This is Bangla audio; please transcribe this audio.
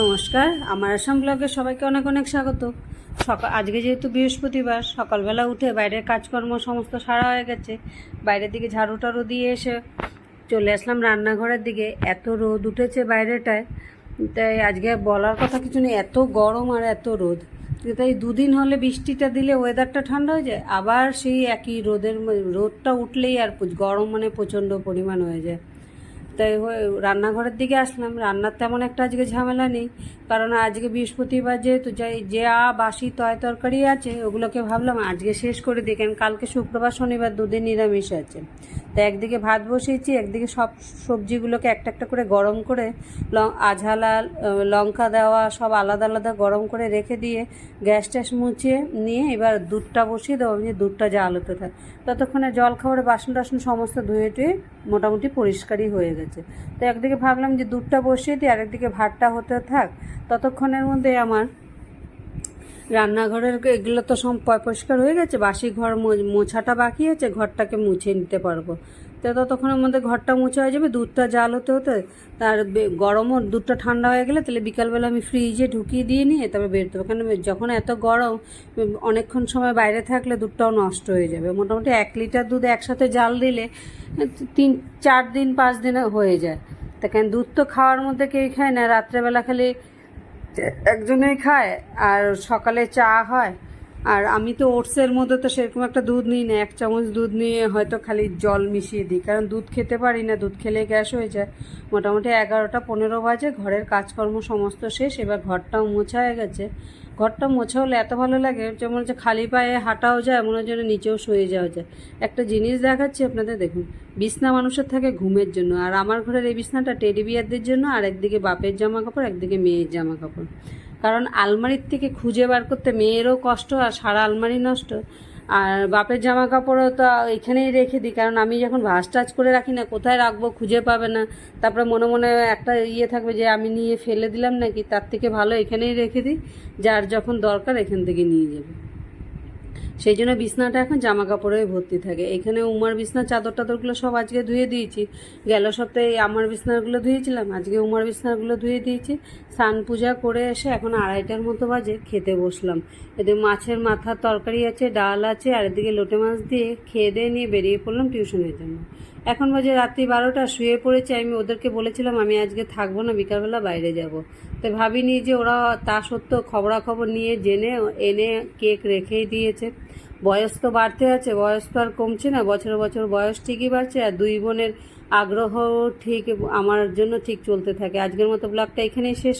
নমস্কার, আমার আসাম ব্লগে সবাইকে অনেক অনেক স্বাগত। সকাল আজকে যেহেতু বৃহস্পতিবার, সকালবেলা উঠে বাইরের কাজকর্ম সমস্ত সারা হয়ে গেছে। বাইরের দিকে ঝাড়ু টাড়ু দিয়ে এসে চলে আসলাম রান্নাঘরের দিকে। এত রোদ উঠেছে বাইরেটায়। তাই আজকে বলার কথা কিছু নেই, এত গরম আর এত রোদ। তাই দুদিন হলে বৃষ্টিটা দিলে ওয়েদারটা ঠান্ডা হয়ে যায়, আবার সেই একই রোদের রোদটা উঠলেই আর গরম মানে প্রচণ্ড পরিমাণ হয়ে যায়। তাই রান্নাঘরের দিকে আসলাম। রান্নার তেমন একটা আজকে ঝামেলা নেই। কারণ আজকে বৃহস্পতিবার যেহেতু যাই যে আ বাসি তয় তরকারি আছে, ওগুলোকে ভাবলাম আজকে শেষ করে দিই কারণ কালকে শুক্রবার, শনিবার দুদিন নিরামিষ আছে। তাই একদিকে ভাত বসিয়েছি, একদিকে সব সবজিগুলোকে একটা একটা করে গরম করে লং, আঝালা লঙ্কা দেওয়া, সব আলাদা আলাদা গরম করে রেখে দিয়ে গ্যাস ট্যাস মুছিয়ে নিয়ে এবার দুধটা বসিয়ে দেবো যে দুধটা জাল হতে থাকে। ততক্ষণে জল খাবারের বাসন টাসন সমস্ত ধুয়ে টুয়ে মোটামুটি পরিষ্কারই হয়ে গেছে। তো একদিকে ভাবলাম যে দুধটা বসিয়ে দিই আরেকদিকে ভাতটা হতে থাক। ততক্ষণের মধ্যে আমার রান্নাঘরের এগুলো তো সব পরিষ্কার হয়ে গেছে, বাসি ঘর মোছাটা বাকি আছে, ঘরটাকে মুছে নিতে পারব। তো ততক্ষণের মধ্যে ঘরটা মুছে হয়ে যাবে, দুধটা জাল হতে হতে তার গরমও দুধটা ঠান্ডা হয়ে গেলে তাহলে বিকালবেলা আমি ফ্রিজে ঢুকিয়ে দিয়ে নিয়ে তবে বের দেবো কারণ যখন এত গরম অনেকক্ষণ সময় বাইরে থাকলে দুধটাও নষ্ট হয়ে যাবে। মোটামুটি এক লিটার দুধ একসাথে জাল দিলে তিন, চার দিন, পাঁচ দিনে হয়ে যায়। তা কেন, দুধ তো খাওয়ার মধ্যে কেউ খায় না, রাত্রেবেলা খালি একজনেই খায় আর সকালে চা হয়। আর আমি তো ওটসের মধ্যে তো সেরকম একটা দুধ নিই না, এক চামচ দুধ নিয়ে হয়তো খালি জল মিশিয়ে দিই। কারণ দুধ খেতে পারি না, দুধ খেলে গ্যাস হয়ে যায়। মোটামুটি এগারোটা পনেরো বাজে, ঘরের কাজকর্ম সমস্ত শেষ, এবার ঘরটাও মোছা হয়ে গেছে। ঘরটা মোছা হলে এত ভালো লাগে, যে মনে হচ্ছে খালি পায়ে হাঁটাও যায়, মনে যেন নিচেও শুয়ে যাওয়া যায়। একটা জিনিস দেখাচ্ছি আপনাদের, দেখুন। বিছনা মানুষের থাকে ঘুমের জন্য, আর আমার ঘরের এই বিছনাটা টেডি বিয়ারদের জন্য, আর একদিকে বাপের জামা কাপড় একদিকে মেয়ের জামা কাপড় কারণ আলমারির থেকে খুঁজে বার করতে মেয়েরও কষ্ট আর সারা আলমারি নষ্ট। আর বাপের জামা কাপড়ও তো এখানেই রেখে দিই, কারণ আমি যখন ভাস টাচ করে রাখি না, কোথায় রাখব খুঁজে পাবে না। তারপরে মনে মনে একটা ইয়ে থাকবে যে আমি নিয়ে ফেলে দিলাম নাকি, তার থেকে ভালো এখানেই রেখে দিই, যার যখন দরকার এখান থেকে নিয়ে যাবে। সেই জন্য বিছনাটা এখন জামা কাপড়ে ভর্তি থাকে। এখানে উমার বিছনার চাদর টাদরগুলো সব আজকে ধুয়ে দিয়েছি। গেল সপ্তাহে আমার বিছনাগুলো ধুয়েছিলাম, আজকে উমার বিছনাগুলো ধুয়ে দিয়েছি। স্নান পূজা করে এসে এখন আড়াইটার মতো বাজে, খেতে বসলাম। এদের মাছের মাথার তরকারি আছে, ডাল আছে, আর এদিকে লোটে মাছ দিয়ে খেয়ে দিয়ে নিয়ে বেরিয়ে পড়লাম টিউশনের জন্য। এখন বাজে রাত্রি বারোটা, শুয়ে পড়েছে। আমি ওদেরকে বলেছিলাম, আমি আজকে থাকব না, বিকালবেলা বাইরে যাব। তো ভাবিনি যে ওরা তা সত্ত্বেও খবরাখবর নিয়ে, জেনে, এনে কেক রেখেই দিয়েছে। বয়স তো বাড়তে আছে, বয়স তো আর কমছে না। বছর বছর বয়স ঠিকই বাড়ছে, আর দুই বোনের আগ্রহ ঠিক আমার জন্য ঠিক চলতে থাকে। আজকের মতো ব্লগটা এখানেই শেষ